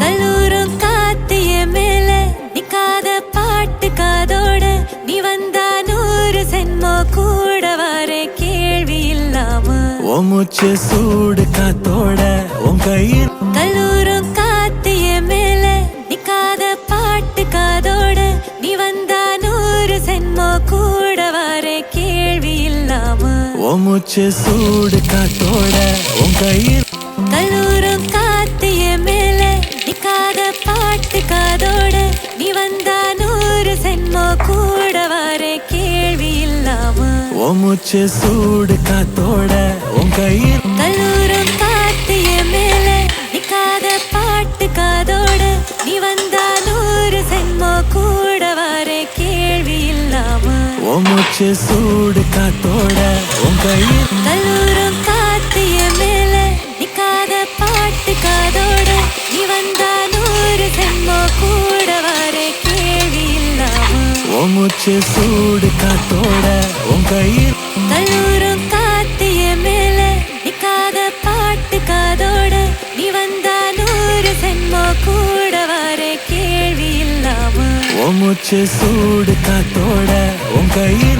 கல்லூரும் காத்திய மேல நிக்காத பாட்டு காதோட. நீ வந்தா நூறு சென்மோ கூட வர கேள்வி இல்லாம. உன் மூச்சு சூடு காத்தோட உன் கையில் கல்லூரும் காத்திய மேல நிக்காத பாட்டு காதோட. நீ வந்தா நூறு சென்மோ கூட வர கேள்வி இல்லாம. மூச்சு சூடு காத்தோட உன் கையில் கல்லூரும் காத்திய கூட வர கேள்வி இல்லாம. உன் மூச்சு சூடு காத்தோட உன் கையில் கல்லூரும் காத்திய மேல நிக்காத பாட்டு காதோட. நீ வந்தா நூறு சென்மோ கூட வர கேள்வி இல்லாம. உன் மூச்சு சூடு காத்தோட உன் கையில் கல்லூரும் காத்திய மேல நிக்காத பாட்டு காதோட. நீ வந்தா மூச்சு சூடு காத்தோட உன் கையில் கல்லூரும் காத்திய மேல நிக்காத பாட்டு காதோட நீ வந்தா நூறு சென்மோ கூட வர கேள்வி இல்லாம. உன் மூச்சு சூடு காத்தோட உன் கையில்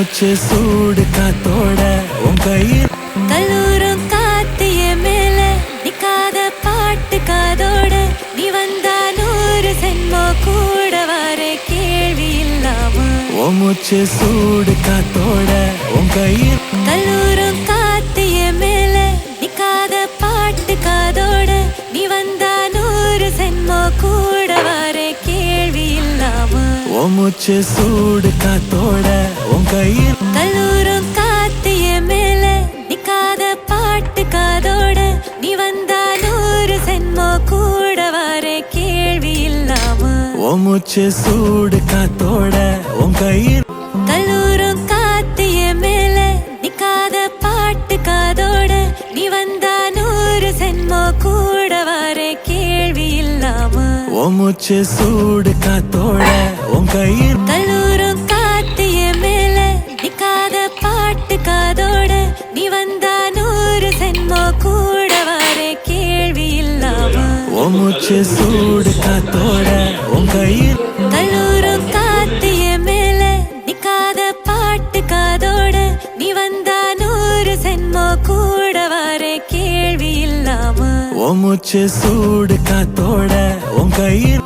மூச்சு சூடு காத்தோட உன் கையில் கல்லூரும் காத்திய மேல நிக்காத பாட்டு காதோட. நீ வந்தா நூறு சென்மோ கூட வர கேள்வி இல்லாம. உன் மூச்சு சூடு காத்தோட உன் கையில் கல்லூரும் காத்திய மேல நிக்காத பாட்டு காதோட. நீ வந்தா நூறு சென்மோ கூட வர கேள்வி இல்லாம. உன் மூச்சு சூடு காத்தோட கையில் கல்லூரும் காத்திய மேல நிக்காத பாட்டு காதோட. நீ வந்தா நூறு சென்மோ கூட வர கேள்வி இல்லாம. உன் மூச்சு சூடு காத்தோட உன் கையில் கல்லூரும் காத்திய மேல நிக்காத பாட்டு காதோட. நீ வந்தா நூறு சென்மோ கூட வர கேள்வி இல்லாம. உன் மூச்சு சூடு காத்தோட உன் கையில் கல்லூரும் மூச்சு சூடு காத்தோட உன் கையில் கல்லூரும் காத்திய மேல நிக்காத பாட்டு காதோட நீ வந்தா நூறு சென்மோ கூட வர கேள்வி இல்லாம. உன் மூச்சு சூடு காத்தோட உன் கையில்